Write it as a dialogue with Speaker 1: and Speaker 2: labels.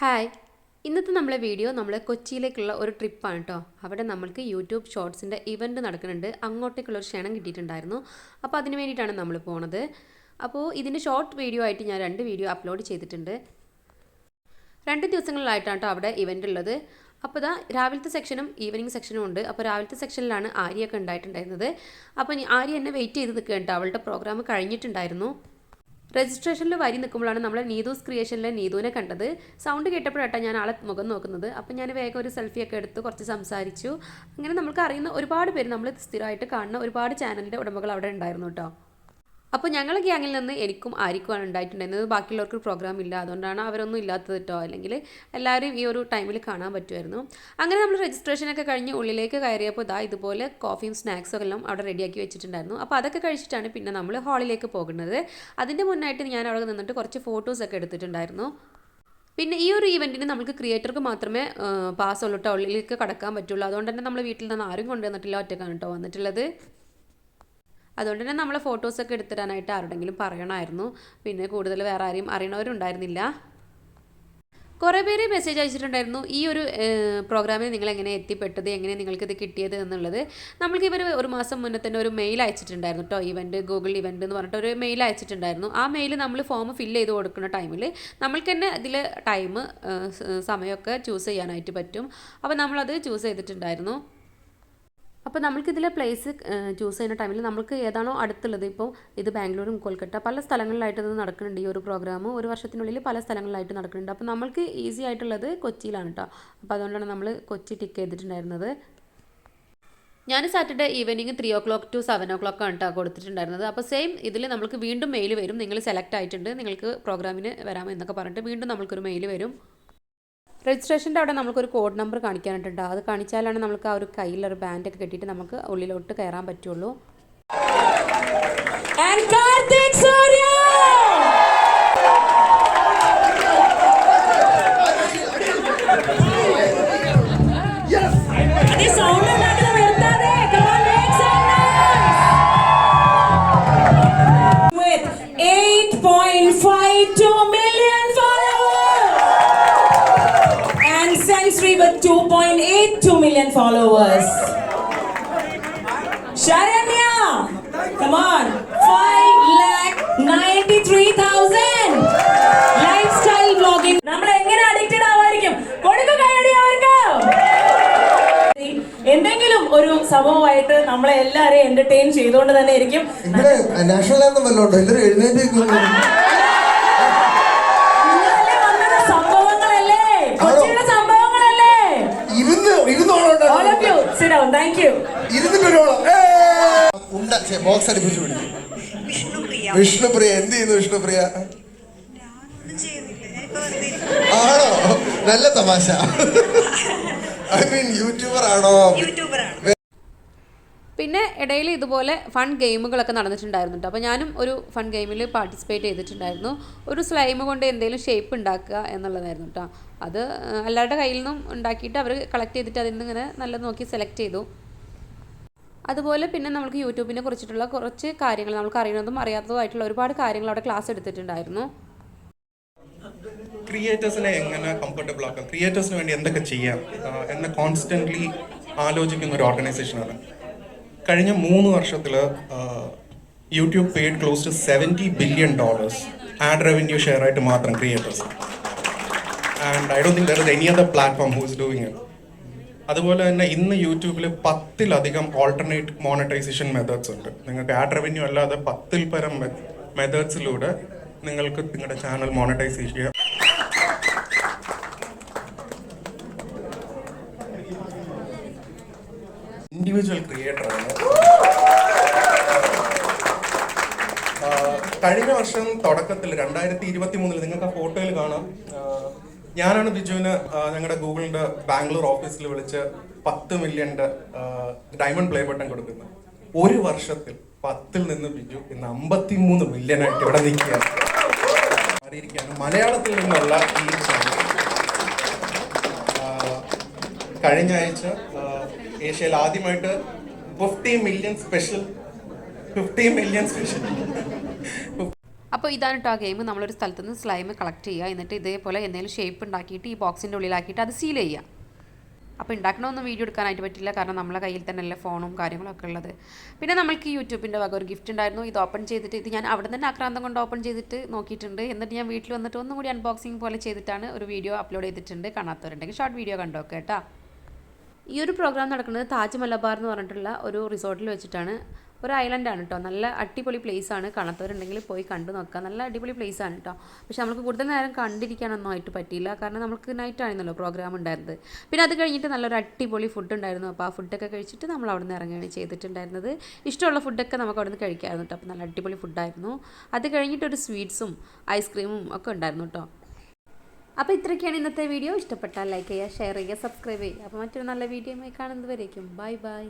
Speaker 1: Hi. ഇന്നത്തെ നമ്മളെ video നമ്മൾ കൊച്ചിയിലേക്കുള്ള ഒരു ട്രിപ്പാണ് കേട്ടോ അവിടെ നമ്മൾക്ക് യൂട്യൂബ് ഷോർട്സിന്റെ ഇവന്റ് നടക്കുന്നുണ്ട്. അങ്ങോട്ടേക്കുള്ള ഒരു ക്ഷണം കിട്ടിയിട്ടുണ്ടായിരുന്നു. അപ്പോൾ അതിന് വേണ്ടിയിട്ടാണ് നമ്മൾ പോണത്. അപ്പോൾ ഇതിന്റെ ഷോർട്ട് വീഡിയോ ആയിട്ട് ഞാൻ രണ്ട് വീഡിയോ അപ്ലോഡ് ചെയ്തിട്ടുണ്ട്. രണ്ട് ദിവസങ്ങളിലായിട്ടാണ് കേട്ടോ അവിടെ ഇവന്റ് ഉള്ളത്. അപ്പോൾ ഇതാ രാവിലത്തെ സെക്ഷനും ഈവനിങ് സെക്ഷനും ഉണ്ട്. അപ്പോൾ രാവിലത്തെ സെക്ഷനിലാണ് ആര്യയൊക്കെ ഉണ്ടായിട്ടുണ്ടായിരുന്നത്. അപ്പോൾ ആര്യ എന്നെ വെയിറ്റ് ചെയ്ത് നിൽക്കുകയാണ് അവളുടെ പ്രോഗ്രാം കഴിഞ്ഞിട്ടുണ്ടായിരുന്നു. രജിസ്ട്രേഷനിൽ വരി നിൽക്കുമ്പോഴാണ് നമ്മൾ നീതൂസ് ക്രിയേഷനിലെ നീതുവിനെ കണ്ടത്. സൗണ്ട് കേട്ടപ്പോഴാട്ടോ ഞാൻ ആളെ മുഖം നോക്കുന്നത്. അപ്പം ഞാൻ വേഗം ഒരു സെൽഫിയൊക്കെ എടുത്ത് കുറച്ച് സംസാരിച്ചു. അങ്ങനെ നമുക്ക് അറിയുന്ന ഒരുപാട് പേര് നമ്മൾ സ്ഥിരമായിട്ട് കാണുന്ന ഒരുപാട് ചാനലിന്റെ ഉടമകൾ അവിടെ ഉണ്ടായിരുന്നു കേട്ടോ അപ്പോൾ ഞങ്ങൾ ഗ്യാങ്ങിൽ നിന്ന് എനിക്കും ആരിക്കുമാണ് ഉണ്ടായിട്ടുണ്ടായിരുന്നത്. ബാക്കിയുള്ളവർക്ക് പ്രോഗ്രാം ഇല്ല. അതുകൊണ്ടാണ് അവരൊന്നും ഇല്ലാത്തത് കേട്ടോ. അല്ലെങ്കിൽ എല്ലാവരും ഈ ഒരു ടൈമിൽ കാണാൻ പറ്റുമായിരുന്നു. അങ്ങനെ നമ്മൾ രജിസ്ട്രേഷനൊക്കെ കഴിഞ്ഞ് ഉള്ളിലേക്ക് കയറിയപ്പോൾ ഇതാ ഇതുപോലെ കോഫിയും സ്നാക്സും എല്ലാം അവിടെ റെഡിയാക്കി വെച്ചിട്ടുണ്ടായിരുന്നു. അപ്പോൾ അതൊക്കെ കഴിച്ചിട്ടാണ് പിന്നെ നമ്മൾ ഹാളിലേക്ക് പോകുന്നത്. അതിന്റെ മുന്നായിട്ട് ഞാൻ അവിടെ നിന്നിട്ട് കുറച്ച് ഫോട്ടോസൊക്കെ എടുത്തിട്ടുണ്ടായിരുന്നു. പിന്നെ ഈ ഒരു ഇവന്റിന് നമുക്ക് ക്രിയേറ്റർക്ക് മാത്രമേ പാസ് ഉള്ളൂ ഉള്ളിലേക്ക് കടക്കാൻ പറ്റുള്ളൂ. അതുകൊണ്ട് തന്നെ നമ്മൾ വീട്ടിൽ നിന്ന് ആരും കൊണ്ടുവന്നിട്ടില്ല. ഒറ്റക്കാണ് കേട്ടോ വന്നിട്ടുള്ളത്. അതുകൊണ്ട് തന്നെ നമ്മൾ ഫോട്ടോസൊക്കെ എടുത്തിടാനായിട്ട് ആരുടെങ്കിലും പറയണമായിരുന്നു. പിന്നെ കൂടുതൽ വേറെ ആരെയും അറിയണവരുണ്ടായിരുന്നില്ല. കുറേ പേര് മെസ്സേജ് അയച്ചിട്ടുണ്ടായിരുന്നു ഈ ഒരു പ്രോഗ്രാമിൽ നിങ്ങൾ എങ്ങനെ എത്തിപ്പെട്ടത്? എങ്ങനെ നിങ്ങൾക്ക് ഇത് കിട്ടിയത്? എന്നുള്ളത്. നമ്മൾക്ക് ഇവർ ഒരു മാസം മുന്നേ തന്നെ ഒരു മെയിൽ അയച്ചിട്ടുണ്ടായിരുന്നു കേട്ടോ ഇവന്റ് ഗൂഗിൾ ഇവന്റ് എന്ന് പറഞ്ഞിട്ട് ഒരു മെയിൽ അയച്ചിട്ടുണ്ടായിരുന്നു. ആ മെയിൽ നമ്മൾ ഫോം ഫില്ല് ചെയ്ത് കൊടുക്കുന്ന ടൈമിൽ നമ്മൾക്ക് തന്നെ ഇതിൽ ടൈം സമയമൊക്കെ ചൂസ് ചെയ്യാനായിട്ട് പറ്റും. അപ്പോൾ നമ്മളത് ചൂസ് ചെയ്തിട്ടുണ്ടായിരുന്നു. അപ്പോൾ നമ്മൾക്കിതിലെ പ്ലേസ് ചൂസ് ചെയ്യുന്ന ടൈമിൽ നമുക്ക് ഏതാണോ അടുത്തുള്ളത്. ഇപ്പോൾ ഇത് ബാംഗ്ലൂരും കൊൽക്കത്ത പല സ്ഥലങ്ങളിലായിട്ട് ഇത് നടക്കുന്നുണ്ട് ഈ ഒരു പ്രോഗ്രാം ഒരു വർഷത്തിനുള്ളിൽ പല സ്ഥലങ്ങളിലായിട്ട് നടക്കുന്നുണ്ട്. അപ്പോൾ നമ്മൾക്ക് ഈസി ആയിട്ടുള്ളത് കൊച്ചിയിലാണ് കേട്ടോ അപ്പോൾ അതുകൊണ്ടാണ് നമ്മൾ കൊച്ചി ടിക്ക് ചെയ്തിട്ടുണ്ടായിരുന്നത്. ഞാൻ Saturday evening three o'clock to seven o'clock ആണ് കേട്ടോ കൊടുത്തിട്ടുണ്ടായിരുന്നത്. അപ്പോൾ സെയിം ഇതിൽ നമുക്ക് വീണ്ടും മെയിൽ വരും. നിങ്ങൾ സെലക്ട് ആയിട്ടുണ്ട്. നിങ്ങൾക്ക് പ്രോഗ്രാമിന് വരാമെന്നൊക്കെ പറഞ്ഞിട്ട് വീണ്ടും നമ്മൾക്കൊരു മെയിൽ വരും. രജിസ്ട്രേഷന്റെ അവിടെ നമുക്കൊരു കോഡ് നമ്പർ കാണിക്കാനായിട്ടുണ്ട്. അത് കാണിച്ചാലാണ് നമുക്ക് ആ ഒരു കയ്യിലൊരു ബാൻഡൊക്കെ കെട്ടിയിട്ട് നമുക്ക് ഉള്ളിലോട്ട് കയറാൻ പറ്റുള്ളൂ.
Speaker 2: Surya! അതെ sound 2.82 million followers. Sharanya, come on, 5 lakh 93,000. Lifestyle vlogging. നമ്മൾ എങ്ങനെ അഡിക്റ്റഡ് ആവായിരിക്കും കൊടുക്ക കൈയടി അവർക്ക് എന്തെങ്കിലും ഒരു സംഭവമായിട്ട് നമ്മളെ എല്ലാരെയും എന്റർടൈൻ ചെയ്തുകൊണ്ട് തന്നെ ഇരിക്കും
Speaker 3: ഇവിടെ നാഷണൽ ആന്തം വല്ലതും ഉണ്ടോ എല്ലാവരും എഴുന്നേറ്റ് ഇരുന്നിട്ടോളോ ഉണ്ട ബോക്സ് അടുപ്പിച്ച് പിടിക്കും
Speaker 4: വിഷ്ണുപ്രിയ.
Speaker 3: എന്ത് ചെയ്യുന്നു വിഷ്ണുപ്രിയ. ആണോ? നല്ല തമാശ. ഐ മീൻ യൂട്യൂബർ ആണോ?
Speaker 1: പിന്നെ ഇടയിൽ ഇതുപോലെ ഫൺ ഗെയിമുകളൊക്കെ നടന്നിട്ടുണ്ടായിരുന്നു കേട്ടോ അപ്പോൾ ഞാനും ഒരു ഫൺ ഗെയിമിൽ പാർട്ടിസിപ്പേറ്റ് ചെയ്തിട്ടുണ്ടായിരുന്നു. ഒരു സ്ലൈമ് കൊണ്ട് എന്തെങ്കിലും ഷേപ്പ് ഉണ്ടാക്കുക എന്നുള്ളതായിരുന്നു കേട്ടോ അത് എല്ലാവരുടെ കയ്യിൽ നിന്നും ഉണ്ടാക്കിയിട്ട് അവർ കളക്ട് ചെയ്തിട്ട് അതിൽ നിന്ന് ഇങ്ങനെ നല്ലത് നോക്കി സെലക്ട് ചെയ്തു. അതുപോലെ പിന്നെ നമുക്ക് യൂട്യൂബിനെ കുറിച്ചിട്ടുള്ള കുറച്ച് കാര്യങ്ങൾ നമുക്ക് അറിയുന്നതും അറിയാത്തതുമായിട്ടുള്ള ഒരുപാട് കാര്യങ്ങൾ അവിടെ ക്ലാസ് എടുത്തിട്ടുണ്ടായിരുന്നു.
Speaker 5: ക്രിയേറ്റേഴ്സിനെ എങ്ങനെ കംഫർട്ടബിൾ ആക്കാം? ക്രിയേറ്റേഴ്സിന് വേണ്ടി എന്തൊക്കെ ചെയ്യാം? എന്ന് കോൺസ്റ്റന്റ്ലി ആലോചിക്കുന്ന ഒരു ഓർഗനൈസേഷനാണ് കഴിഞ്ഞ മൂന്ന് വർഷത്തിൽ YouTube paid close to seventy billion dollars ad revenue share ആയിട്ട് മാത്രം creators and I do think there is any other platform who's doing it അതുപോലെ തന്നെ ഇന്ന് യൂട്യൂബിൽ പത്തിലധികം ഓൾട്ടർനേറ്റ് മോണിറ്റൈസേഷൻ മെത്തേഡ്സ് ഉണ്ട്. നിങ്ങൾക്ക് ആഡ് റവന്യൂ അല്ലാതെ പത്തിൽ പരം മെത്തേഡ്സിലൂടെ നിങ്ങൾക്ക് നിങ്ങളുടെ ചാനൽ മോണിറ്റൈസ് ചെയ്യാം ഇൻഡിവിജ്വൽ ക്രിയേറ്റർ ആണ്. കഴിഞ്ഞ വർഷം തുടക്കത്തിൽ രണ്ടായിരത്തി ഇരുപത്തി മൂന്നിൽ നിങ്ങൾക്ക് ആ ഫോട്ടോയിൽ കാണാം. ഞാനാണ് ബിജുവിന് ഞങ്ങളുടെ ഗൂഗിളിന്റെ ബാംഗ്ലൂർ ഓഫീസിൽ വിളിച്ച് പത്ത് മില്യന്റെ ഡയമണ്ട് പ്ലേ ബട്ടൺ കൊടുക്കുന്നത് ഒരു വർഷത്തിൽ പത്തിൽ നിന്ന് ബിജു ഇന്ന് അമ്പത്തിമൂന്ന് മില്യൺ ആയിട്ട് ഇവിടെ നിൽക്കുകയാണ്. മലയാളത്തിൽ നിന്നുള്ള ഈ കഴിഞ്ഞ ആഴ്ച ഏഷ്യയിൽ ആദ്യമായിട്ട് fifty million special fifty million special
Speaker 1: അപ്പോൾ ഇതാണ് കേട്ടോ ആ ഗെയിം നമ്മളൊരു സ്ഥലത്ത് നിന്ന് സ്ലൈം കളക്ട് ചെയ്യുക. എന്നിട്ട് ഇതേപോലെ എന്തെങ്കിലും ഷേപ്പ് ഉണ്ടാക്കിയിട്ട് ഈ ബോക്സിന്റെ ഉള്ളിലാക്കിയിട്ട് അത് സീൽ ചെയ്യുക. അപ്പോൾ ഉണ്ടാക്കണമൊന്നും വീഡിയോ എടുക്കാനായിട്ട് പറ്റില്ല. കാരണം നമ്മളെ കയ്യിൽ തന്നെ അല്ലേ ഫോണും കാര്യങ്ങളൊക്കെ ഉള്ളത്. പിന്നെ നമ്മൾക്ക് യൂട്യൂബിന്റെ വക ഒരു ഗിഫ്റ്റ് ഉണ്ടായിരുന്നു. ഇത് ഓപ്പൺ ചെയ്തിട്ട് ഇത് ഞാൻ അവിടെ തന്നെ ആക്രാന്തം കൊണ്ട് ഓപ്പൺ ചെയ്തിട്ട് നോക്കിയിട്ടുണ്ട്. എന്നിട്ട് ഞാൻ വീട്ടിൽ വന്നിട്ട് ഒന്നും കൂടി അൺബോക്സിങ് പോലെ ചെയ്തിട്ടാണ് ഒരു വീഡിയോ അപ്ലോഡ് ചെയ്തിട്ടുണ്ട്. കാണാത്തവരുണ്ടെങ്കിൽ ഷോർട്ട് വീഡിയോ കണ്ടോ കേട്ടോ. ഈ ഒരു പ്രോഗ്രാം നടക്കുന്നത് താജ് മലബാർ എന്ന് പറഞ്ഞിട്ടുള്ള ഒരു റിസോർട്ടിൽ വെച്ചിട്ടാണ്. ഒരു ഐലൻഡ് ആണ് കേട്ടോ നല്ല അടിപൊളി പ്ലേസ് ആണ്. കാണാത്തവരുണ്ടെങ്കിൽ പോയി കണ്ടു നോക്കുക. നല്ല അടിപൊളി പ്ലേസ് ആണ് കേട്ടോ പക്ഷെ നമുക്ക് കൂടുതൽ നേരം കണ്ടിരിക്കാനൊന്നും ആയിട്ട് പറ്റിയില്ല. കാരണം നമുക്ക് നൈറ്റ് ആയിരുന്നല്ലോ പ്രോഗ്രാം ഉണ്ടായിരുന്നത്. പിന്നെ അത് കഴിഞ്ഞിട്ട് നല്ലൊരു അടിപൊളി ഫുഡ് ഉണ്ടായിരുന്നു. അപ്പോൾ ആ ഫുഡൊക്കെ കഴിച്ചിട്ട് നമ്മൾ അവിടെ നിന്ന് ഇറങ്ങുകയാണ് ചെയ്തിട്ടുണ്ടായിരുന്നത്. ഇഷ്ടമുള്ള ഫുഡൊക്കെ നമുക്ക് അവിടെ നിന്ന് കഴിക്കാമായിരുന്നു കേട്ടോ അപ്പോൾ നല്ല അടിപൊളി ഫുഡായിരുന്നു അത് കഴിഞ്ഞിട്ട് ഒരു സ്വീറ്റ്സും ഐസ്ക്രീമും ഒക്കെ ഉണ്ടായിരുന്നു കേട്ടോ അപ്പോൾ ഇത്രയൊക്കെയാണ് ഇന്നത്തെ വീഡിയോ ഇഷ്ടപ്പെട്ടാൽ ലൈക്ക് ചെയ്യുക ഷെയർ ചെയ്യുക സബ്സ്ക്രൈബ് ചെയ്യുക. അപ്പോൾ മറ്റൊരു നല്ല വീഡിയോ കാണുന്നത് വരേക്കും. Bye bye